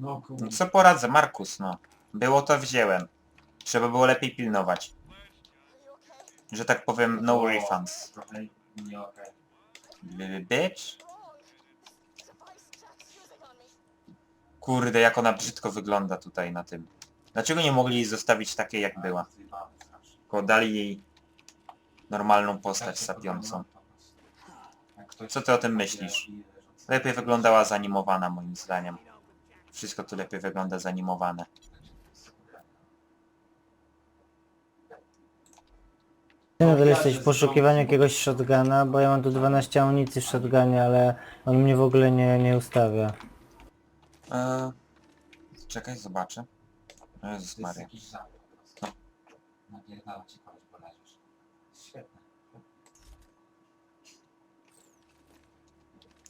No kurde. No co poradzę, Markus, no. Było to wziąłem. Trzeba było lepiej pilnować. Że tak powiem, no refunds. Trochę nie okej. Bitch? Kurde, jak ona brzydko wygląda tutaj na tym. Dlaczego nie mogli jej zostawić takiej jak była? Zjebane strasznie. Tylko dali jej normalną postać sapiącą. Jak ktoś Co ty o tym myślisz? Lepiej wyglądała zanimowana moim zdaniem. Wszystko tu lepiej wygląda zanimowane. Ty nadal ja jesteś w poszukiwaniu jakiegoś shotguna, bo ja mam tu 12 amunicji w shotgunie, ale on mnie w ogóle nie, nie ustawia. Eee, czekaj, zobaczę. Jezus To jest Maria. jakiś po prostu. Napierdala ci kogoś, bo leżysz. Świetne.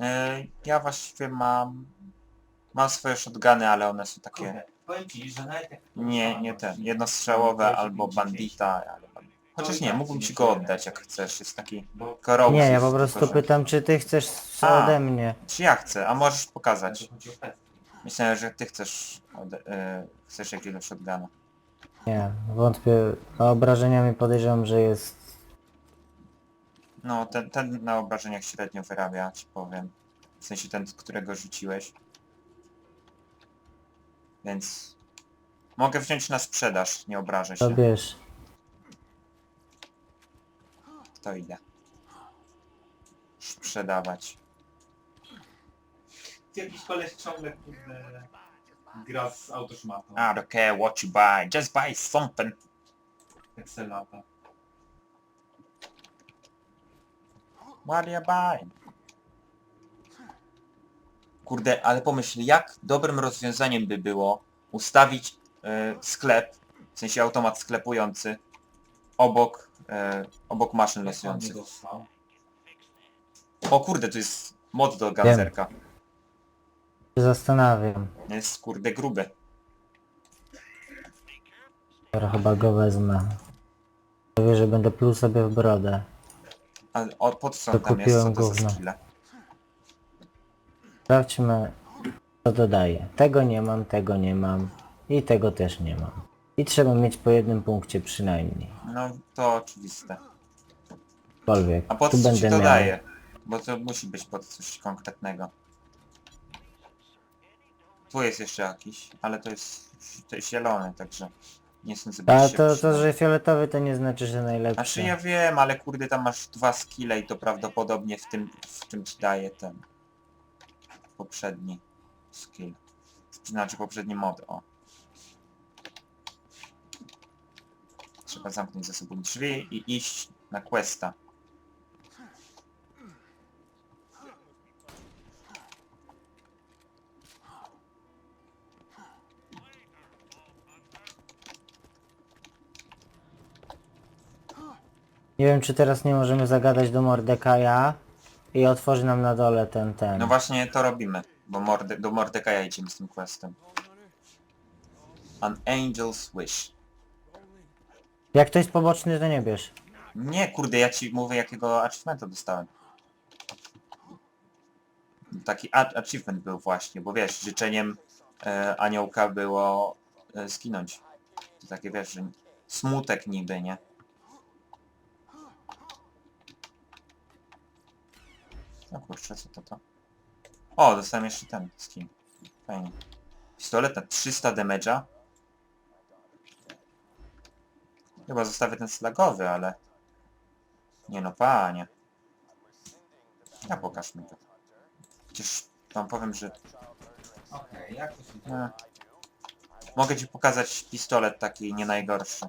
Eee, ja właściwie mam... Mam swoje shotguny, ale one są takie... Kurde, powiem ci, że nawet jak... Nie, nie ten. Jednostrzałowe albo bandita, ale... Chociaż nie, mógłbym ci go oddać jak chcesz. Jest taki Bo korowus. Nie, ja po prostu tylko że- pytam, czy ty chcesz A. ode mnie. Czy ja chcę, a możesz pokazać. Myślałem, że ty chcesz... Ode... E, chcesz jakiegoś shotguna. Nie, wątpię. A obrażeniami podejrzewam, że jest... No, ten, ten na obrażeniach średnio wyrabia, ci powiem. W sensie ten, którego rzuciłeś. Więc... Mogę wziąć na sprzedaż, nie obrażę To się. bierz. To idę. Sprzedawać. Jakiś koleś ciągle kurde, gra z autoszmatą. I don't care what you buy, just buy something. Excelata. What you buy? Kurde, ale pomyśl, jak dobrym rozwiązaniem by było ustawić e, sklep, w sensie automat sklepujący, obok, e, obok maszyn on losujących. dostał? O kurde, tu jest mod do ganzerka. Się zastanawiam. Jest kurde gruby. Teraz chyba go wezmę. Powie, że będę pluł sobie w brodę. A o, pod co To tam jest? Co kupiłem to za gówno. skille? Sprawdźmy, co dodaje. Tego nie mam, tego nie mam. I tego też nie mam. I trzeba mieć po jednym punkcie przynajmniej. No to oczywiste. Cokolwiek. A tu co ci będę to miał. daje? Bo to musi być pod coś konkretnego. Tu jest jeszcze jakiś, ale to jest, to jest zielony, także nie sądzę, by A się to, przydał. to, że fioletowy to nie znaczy, że najlepszy. Znaczy ja wiem, ale kurde tam masz dwa skille i to prawdopodobnie w tym, w czym ci daje ten poprzedni skill. Znaczy poprzedni mod, o. Trzeba zamknąć za sobą drzwi i iść na questa. Nie wiem, czy teraz nie możemy zagadać do Mordekaja i otworzy nam na dole ten, ten. No właśnie to robimy, bo Morde do Mordekaja idziemy z tym questem. An Angel's Wish. Jak ktoś poboczny, to nie bierz. Nie, kurde, ja ci mówię jakiego achievementa dostałem. Taki a- achievement był właśnie, bo wiesz, życzeniem e, aniołka było e, skinąć. To takie wiesz, że smutek niby, nie? No kurczę, co to to? O, dostałem jeszcze ten skin. Fajnie. Pistolet na 300 damage'a. Chyba zostawię ten slagowy, ale... Nie no, panie. Ja pokaż mi to. Przecież wam powiem, że... Okej, jak to się dzieje? E, mogę ci pokazać pistolet taki nie najgorszy.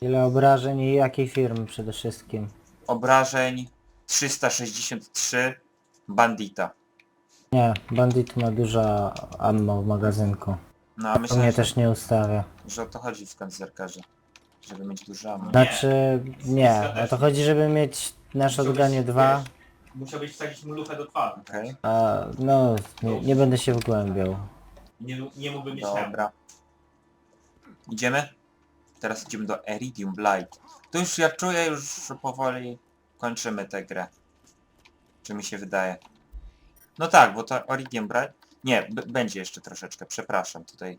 Ile obrażeń i jakiej firmy przede wszystkim. Obrażeń 363 bandita. Nie, bandit ma dużo ammo w magazynku. No a To myślę, mnie że, też nie ustawia. że o to chodzi w kancerkarze. Żeby mieć dużo ammo. Znaczy, nie, o to chodzi, żeby mieć na shotgunie dwa, Musiałbyś wsadzić mu lufę do twarzy. Okej, a no, nie, nie będę się wgłębiał. Nie, nie mógłby mieć hełmu. dobra. Idziemy? Teraz idziemy do Iridium Blight. To już ja czuję już, że powoli kończymy tę grę. Czy mi się wydaje. No tak, bo to Iridium Blight, Nie, będzie jeszcze troszeczkę, przepraszam, tutaj...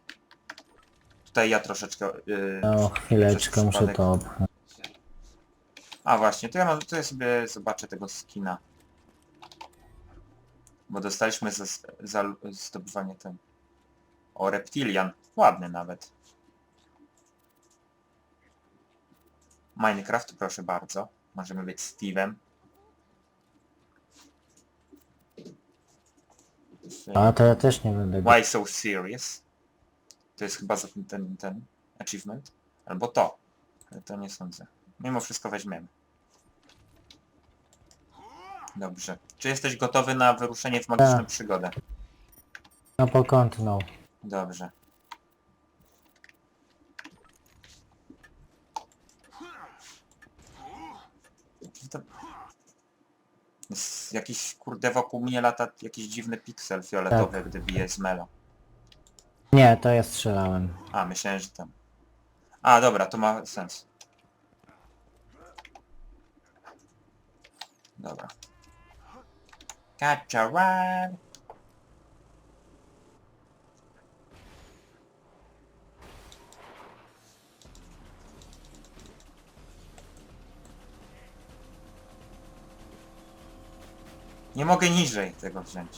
Tutaj ja troszeczkę... Yy, No, chwileczkę, przez muszę przypadek- to obchnąć. A właśnie, to ja mam, tutaj sobie zobaczę tego skina. Bo dostaliśmy za, za zdobywanie ten... O, Reptilian. Ładny nawet. Minecraft, proszę bardzo. Możemy być Steve'em. A to ja też nie będę. Why so serious? To jest chyba za ten, ten, ten achievement. Albo to. Ale to nie sądzę. Mimo wszystko weźmiemy. Dobrze. Czy jesteś gotowy na wyruszenie w magiczną Tak. przygodę? No pokątnął. Dobrze. To... Jest jakiś kurde wokół mnie lata jakiś dziwny piksel fioletowy, gdy bije z Melo. Nie, to ja strzelałem. A, myślałem, że tam. A, dobra, to ma sens. Dobra. Catch a ride. Nie mogę niżej tego wziąć.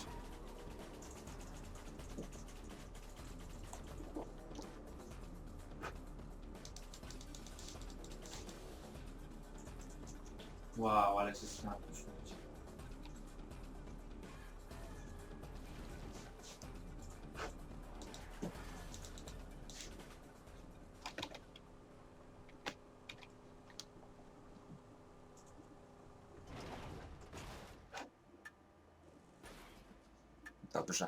Dobrze.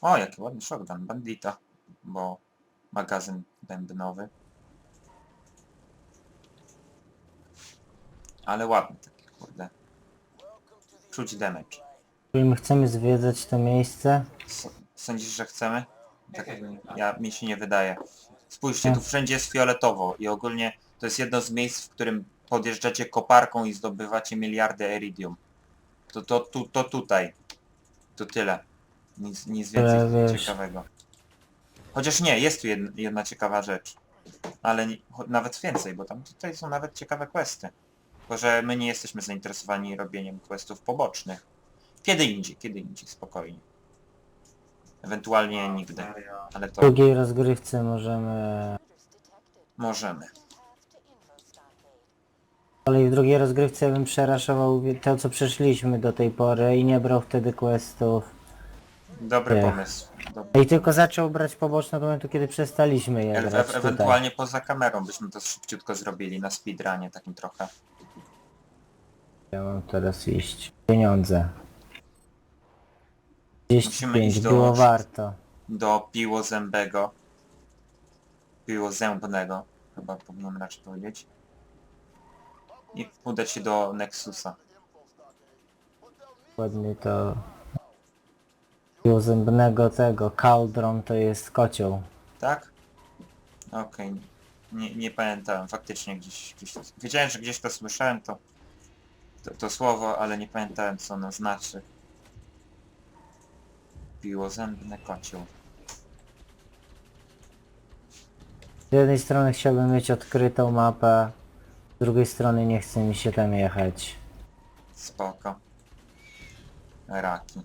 O, jaki ładny shotgun, bandita. Bo magazyn bębnowy. Ale ładny taki, kurde. Czuć damage. Jeżeli my chcemy zwiedzać to miejsce, S sądzisz, że chcemy? Tak, ja, mi się nie wydaje. Spójrzcie, tu wszędzie jest fioletowo i ogólnie to jest jedno z miejsc, w którym podjeżdżacie koparką i zdobywacie miliardy iridium. To, to, tu, to tutaj. To tyle. Nic, nic Ale więcej ciekawego. Chociaż nie, jest tu jedna, jedna ciekawa rzecz. Ale nie, cho- nawet więcej, bo tam tutaj są nawet ciekawe questy. Tylko, że my nie jesteśmy zainteresowani robieniem questów pobocznych. Kiedy indziej, kiedy indziej, spokojnie. Ewentualnie nigdy, ale w to drugiej rozgrywce możemy... możemy. Ale w drugiej rozgrywce bym przeraszował to, co przeszliśmy do tej pory i nie brał wtedy questów. Dobry pomysł. Dobry. I tylko zaczął brać poboczne do momentu, kiedy przestaliśmy je E grać e tutaj. ewentualnie poza kamerą byśmy to szybciutko zrobili na speedrunie takim trochę. Ja mam teraz iść. Pieniądze. Musimy 35, iść do- było warto. Do piło zębego. Piło zębnego. Chyba powinienem raczej powiedzieć. I udać się do Nexusa. Ładnie to... Było zębnego tego, kaldron to jest kocioł. Tak? Okej. Nie, nie pamiętałem. Faktycznie gdzieś, gdzieś... Wiedziałem, że gdzieś to słyszałem to, to, to słowo, ale nie pamiętałem co ono znaczy. Piłozębny kocioł. Z jednej strony chciałbym mieć odkrytą mapę, z drugiej strony nie chce mi się tam jechać. Spoko. Raki.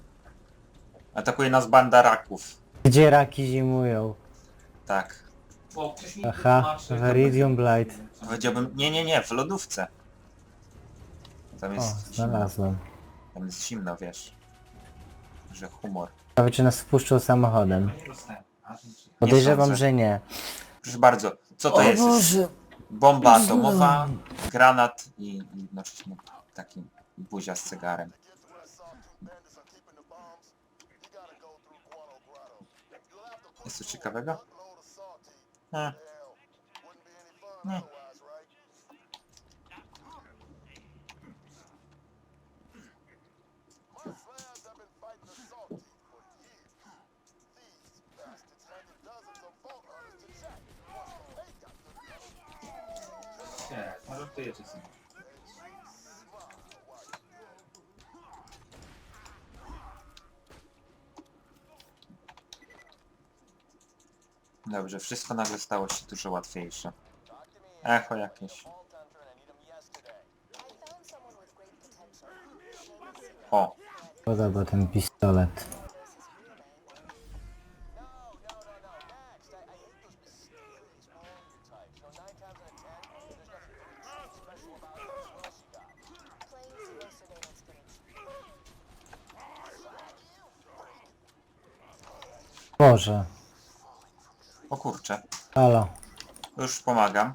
Atakuje nas banda raków. Gdzie raki zimują? Tak. Bo ktoś mi Aha, tłumaczy, w Iridium Blight. Powiedziałbym... Nie, nie, nie, w lodówce. Tam O, jest zimno. znalazłem. Tam jest zimno, wiesz. Że humor. Ciekawe czy nas wpuszczą samochodem. Nie dostałem. A, to czy- Podejrzewam, sądzę. że nie. Proszę bardzo, co to O jest? Boże! Bomba atomowa, granat i jednocześnie taki buzia z cygarem. Jest coś ciekawego? Nie. Nie. To jedzie z. Dobrze, wszystko nagle stało się dużo łatwiejsze. Echo jakieś. O, Podoba ten pistolet. Boże, o kurczę. halo. Już pomagam.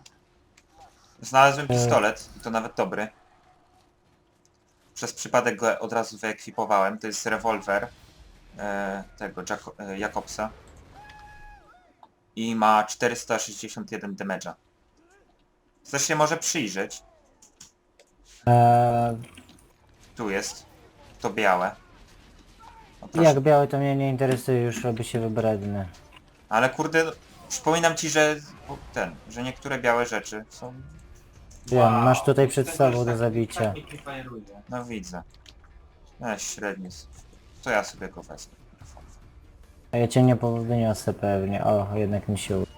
Znalazłem pistolet, i to nawet dobry. Przez przypadek go od razu wyekwipowałem. To jest rewolwer e, tego Jako e, Jakobsa. I ma 461 damage'a. Chcesz się może przyjrzeć? Eee, Tu jest. To białe. Proszę. jak biały to mnie nie interesuje, już robi się wybredny. Ale kurde, no, przypominam ci, że ten, że niektóre białe rzeczy są... Wiem, masz tutaj przedstawę też do zabicia. Tak. No widzę. No średni. To ja sobie go wezmę. A ja cię nie wyniosę pewnie. O, jednak mi się uda.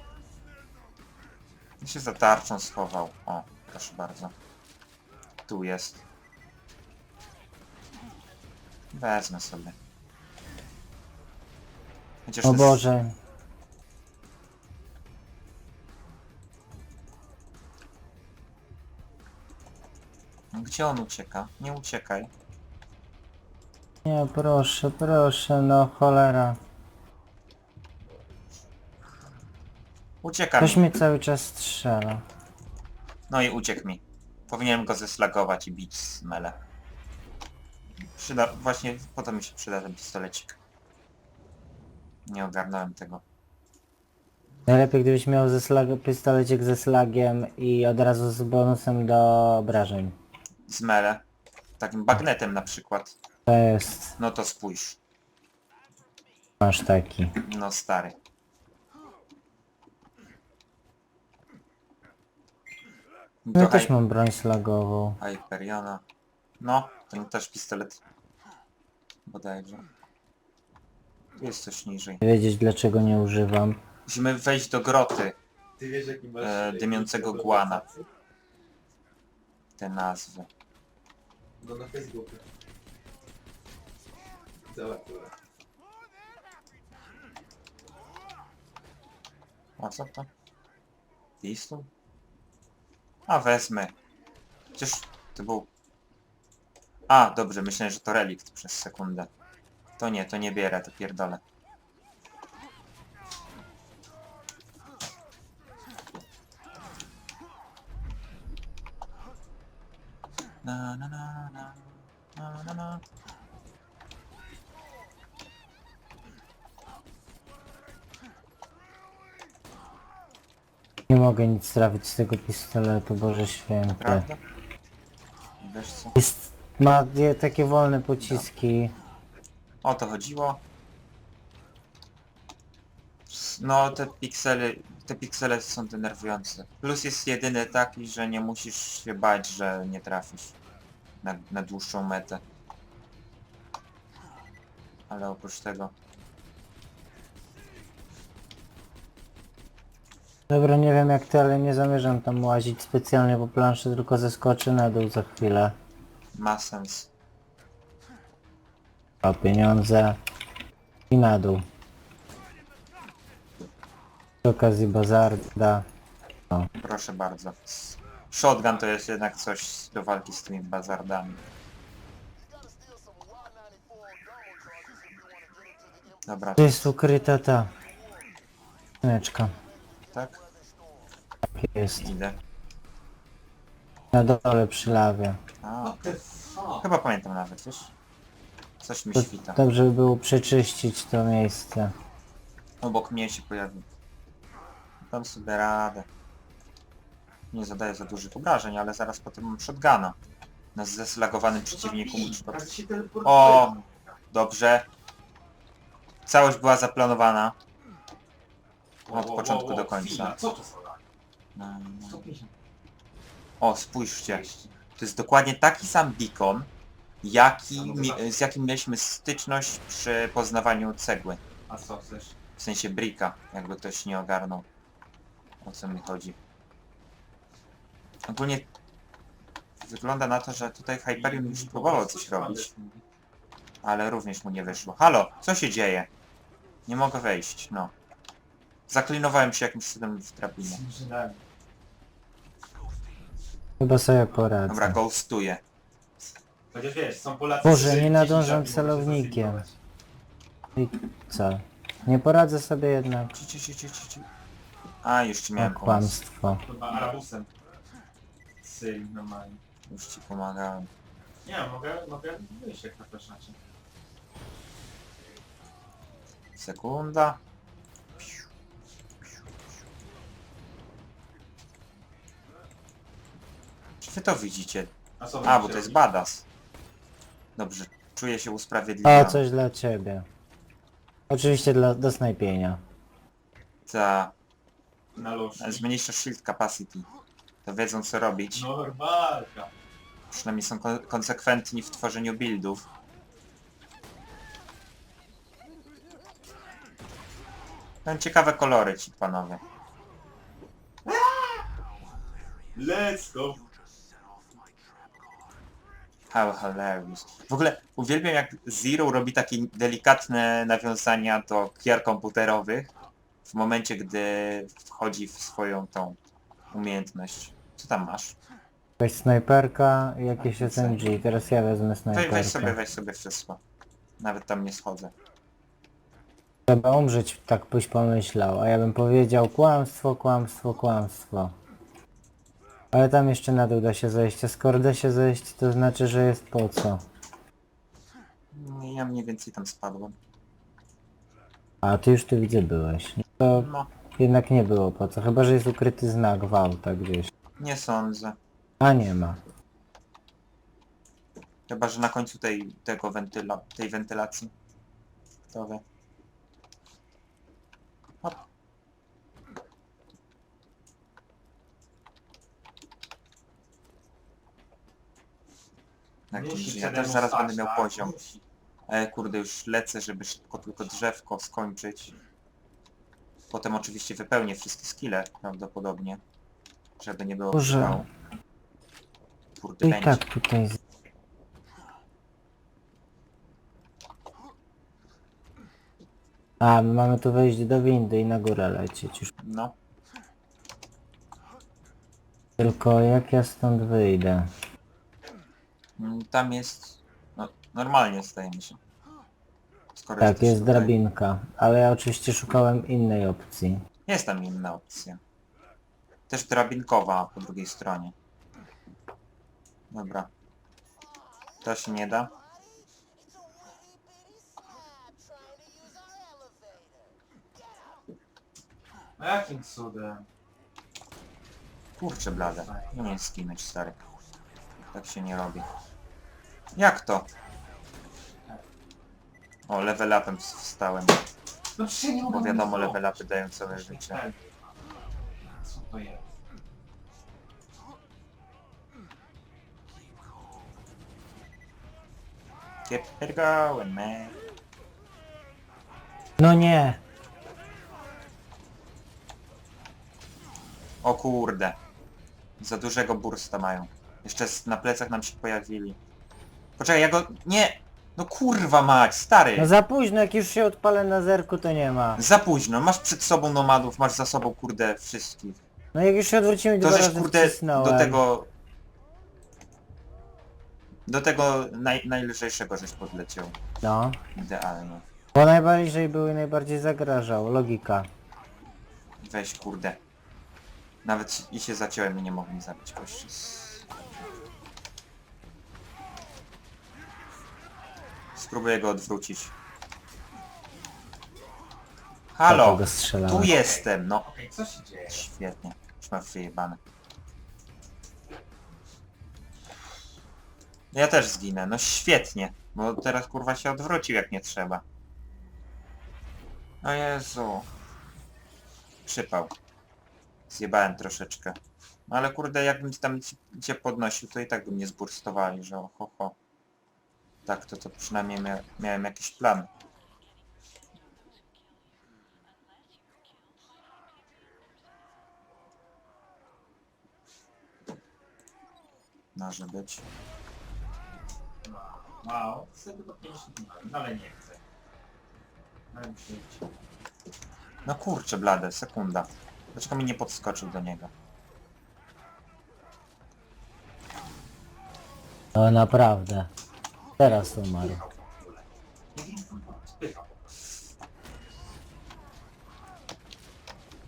I się za tarczą schował. O, proszę bardzo. Tu jest. Wezmę sobie. Chociaż O to jest- Boże. Gdzie on ucieka? Nie uciekaj. Nie, proszę, proszę, no cholera. Ucieka Ktoś mi. mnie cały czas strzela. No i uciekł mi. Powinienem go zeslagować i bić z mele. Przyda... Właśnie po to mi się przyda ten pistolecik. Nie ogarnąłem tego. Najlepiej gdybyś miał ze slag, pistolecik ze slagiem i od razu z bonusem do obrażeń. Z mele. Takim bagnetem na przykład. To jest... No to spójrz. masz taki. No stary. No Do też mam broń slagową. Hyperiona. No, ten też pistolet. Bodajże. Tu jest coś niżej. Nie wiedzieć dlaczego nie używam. Musimy wejść do groty. Ty wiesz jaki masz... E, dymiącego guana. Te nazwy. No na Facebooku. Zobacz. A co to? Pistol? A wezmę. Przecież to był... A, dobrze, myślałem, że to relikt przez sekundę. To nie, to nie bierę, to pierdolę. Na na na na na na na Nie mogę nic trafić z tego pistoletu, Boże Święty. Prawda? Wiesz co? Jest... ma je- takie wolne pociski. O to chodziło. No te piksele, te piksele są denerwujące. Plus jest jedyny taki, że nie musisz się bać, że nie trafisz na, na dłuższą metę. Ale oprócz tego... Dobra, nie wiem jak ty, ale nie zamierzam tam łazić specjalnie po planszy, tylko zeskoczę na dół za chwilę. ma sens. O pieniądze i na dół. Przy okazji bazarda. Proszę bardzo. Shotgun to jest jednak coś do walki z tymi bazardami. Dobra, Tu jest ukryta ta skrzyneczka. tak? Tak jest. Idę. Na dole przy lawie. A? Chyba pamiętam nawet, wiesz? Coś mi świta. dobrze by było przeczyścić to miejsce. Obok mnie się pojawił. Dam sobie radę. Nie zadaję za dużych obrażeń, ale zaraz potem mam shotguna. Na zeslagowanym przeciwniku. O! Dobrze. Całość była zaplanowana. Od początku do końca. Co to? No, no. 150. O, spójrzcie. To jest dokładnie taki sam beacon, jaki, mi, z jakim mieliśmy styczność przy poznawaniu cegły. A co chcesz? W sensie Brika, jakby ktoś nie ogarnął. O co mi chodzi. Ogólnie wygląda na to, że tutaj Hyperion już próbował coś robić, ale również mu nie wyszło. Halo, co się dzieje? Nie mogę wejść, no. Zaklinowałem się jakimś cudem w drabinie. Chyba sobie poradzę. Dobra, ghostuję. Chociaż wiesz, są Polacy, Boże, którzy nie 10 nadążam lat nie mogą się celownikiem. zasypywać. Co? Nie poradzę sobie jednak. Ci, ci, ci, ci, ci, ci. A, już ci miałem pomóc. kłamstwo. Chyba Arabusem. Syl normalnie. Już ci pomagałem. Nie, mogę, mogę wyjść jak na flaszacie. Sekunda. Czy wy to widzicie? A, co A, bo to jest badass. Dobrze, czuję się usprawiedliwiony. O, coś dla ciebie. Oczywiście dla, do snajpienia. Ta, Na loży. zmniejsza shield capacity. To wiedzą co robić. Normalka. Przynajmniej są kon konsekwentni w tworzeniu buildów. Mają ciekawe kolory ci panowie. Let's go. How hilarious. W ogóle uwielbiam jak Zero robi takie delikatne nawiązania do gier komputerowych w momencie, gdy wchodzi w swoją tą umiejętność. Co tam masz? Jakaś snajperka i jakieś SMG. Teraz ja wezmę Weź, weź sobie, snajperkę. weź sobie wszystko. Nawet tam nie schodzę. Trzeba umrzeć, tak byś pomyślał. A ja bym powiedział kłamstwo, kłamstwo, kłamstwo. Ale tam jeszcze na dół da się zejść. A skoro da się zejść, to znaczy, że jest po co. Ja mniej więcej tam spadłem. A ty już tu widzę byłeś. No to No, jednak nie było po co. Chyba, że jest ukryty znak Wałta gdzieś. nie sądzę. A nie ma. Chyba, że na końcu tej, tego wentyla, tej wentylacji. Kto wie. Tak, ja też zaraz będę miał tak? poziom. E, kurde, już lecę, żeby szybko tylko drzewko skończyć. Potem oczywiście wypełnię wszystkie skille prawdopodobnie. Żeby nie było Boże. przypału. Kurde, I będzie. tak tutaj... z- A, my mamy tu wejść do windy i na górę lecieć już. No. Tylko jak ja stąd wyjdę? Mm, Tam jest... No, normalnie zdaje mi się. Skoro Tak, jesteś jest tutaj. drabinka, ale ja oczywiście szukałem innej opcji. Jest tam inna opcja. Też drabinkowa po drugiej stronie. Dobra. To się nie da. A jakim cudem? Kurczę blade. Nie umiem skinąć stary. Tak się nie robi. Jak to? O, level upem w- wstałem. No przecież nie mogę Bo wiadomo, nic level upy zrobić. dają całe życie. Tak. Co to jest? Keep it going, man. No nie! O kurde. Za dużego bursta mają. Jeszcze z- na plecach nam się pojawili. Poczekaj, ja go... Nie! No kurwa mać, stary! No za późno, jak już się odpalę na zerku, to nie ma. Za późno, masz przed sobą nomadów, masz za sobą kurde wszystkich. No jak już się odwrócimy To dwa żeś razy kurde wcisnąłem. do tego... Do tego naj, najlżejszego żeś podleciał. No. Idealnie. Bo najbardziej był i najbardziej zagrażał. Logika. Weź kurde. Nawet i się zaciąłem i nie mogłem zabić gości. Spróbuję go odwrócić. Halo! Tu jestem, no. Okej, co się dzieje? Świetnie. Już mam wyjebane. Ja też zginę, no świetnie. Bo teraz kurwa się odwrócił jak nie trzeba. O Jezu. Przypał. Zjebałem troszeczkę. No ale kurde jakbym tam ci- cię podnosił, to i tak by mnie zburstowali, że ho ho tak, to to przynajmniej mia miałem jakiś plan. Może być. Wow, chcę tylko 50 no ale nie chcę. No, no kurczę blade, sekunda. Dlaczego mi nie podskoczył do niego? No naprawdę. Teraz umarł. Spychał.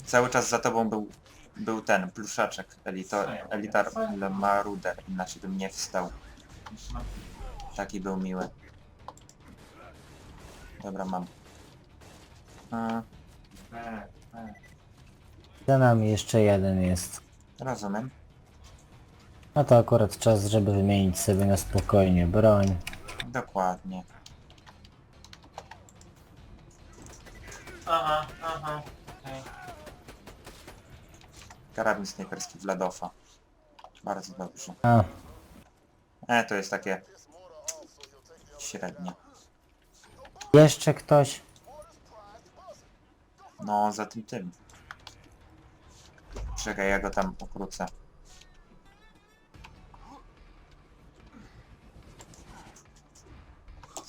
Cały czas za tobą był, był ten pluszaczek, elitor, elitar Maruder, inaczej bym nie wstał. Taki był miły. Dobra, mam. A. Za nami jeszcze jeden jest. rozumiem. No to akurat czas, żeby wymienić sobie na spokojnie broń. Dokładnie. Aha, aha. okej. Karabin snajperski Vladofa. Bardzo dobrze. A, E, to jest takie... średnie. jeszcze ktoś? No, za tym tym. Czekaj, ja go tam ukrócę.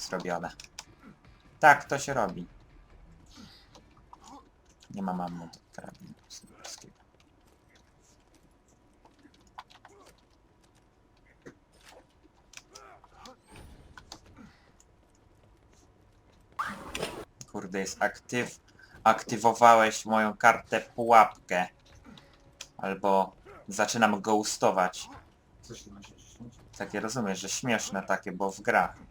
Zrobione. Tak, to się robi. Nie ma do karabinu. Kurde, jest aktyw... Aktywowałeś moją kartę pułapkę. Albo zaczynam ghostować. Coś tu masz jeszcze? Takie rozumiesz, że śmieszne takie, bo w grach.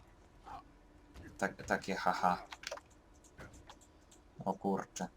Tak, takie haha. O kurczę.